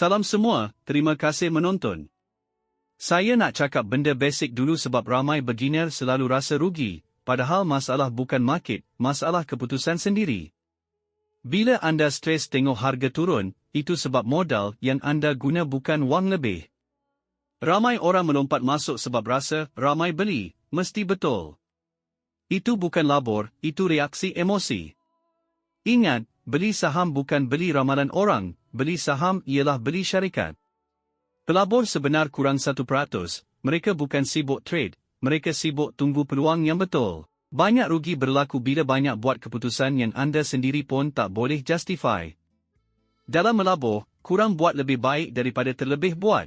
Salam semua, terima kasih menonton. Saya nak cakap benda basic dulu sebab ramai beginner selalu rasa rugi, padahal masalah bukan market, masalah keputusan sendiri. Bila anda stres tengok harga turun, itu sebab modal yang anda guna bukan wang lebih. Ramai orang melompat masuk sebab rasa ramai beli, mesti betul. Itu bukan labor, itu reaksi emosi. Ingat, beli saham bukan beli ramalan orang, beli saham ialah beli syarikat. Pelabur sebenar kurang 1%, mereka bukan sibuk trade, mereka sibuk tunggu peluang yang betul. Banyak rugi berlaku bila banyak buat keputusan yang anda sendiri pun tak boleh justify. Dalam melabur, kurang buat lebih baik daripada terlebih buat.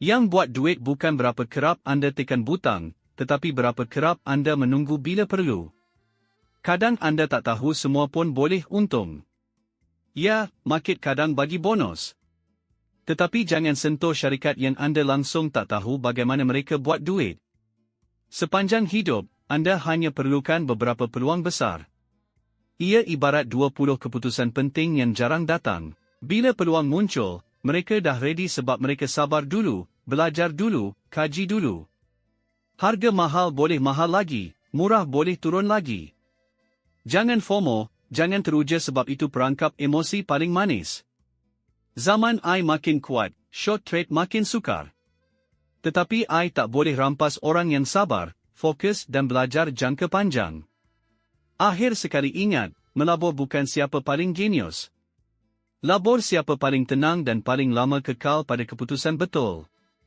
Yang buat duit bukan berapa kerap anda tekan butang, tetapi berapa kerap anda menunggu bila perlu. Kadang anda tak tahu semua pun boleh untung. Ya, market kadang bagi bonus. Tetapi jangan sentuh syarikat yang anda langsung tak tahu bagaimana mereka buat duit. Sepanjang hidup, anda hanya perlukan beberapa peluang besar. Ia ibarat 20 keputusan penting yang jarang datang. Bila peluang muncul, mereka dah ready sebab mereka sabar dulu, belajar dulu, kaji dulu. Harga mahal boleh mahal lagi, murah boleh turun lagi. Jangan FOMO, jangan teruja sebab itu perangkap emosi paling manis. Zaman I makin kuat, short trade makin sukar. Tetapi I tak boleh rampas orang yang sabar, fokus dan belajar jangka panjang. Akhir sekali ingat, melabur bukan siapa paling genius. Labor siapa paling tenang dan paling lama kekal pada keputusan betul.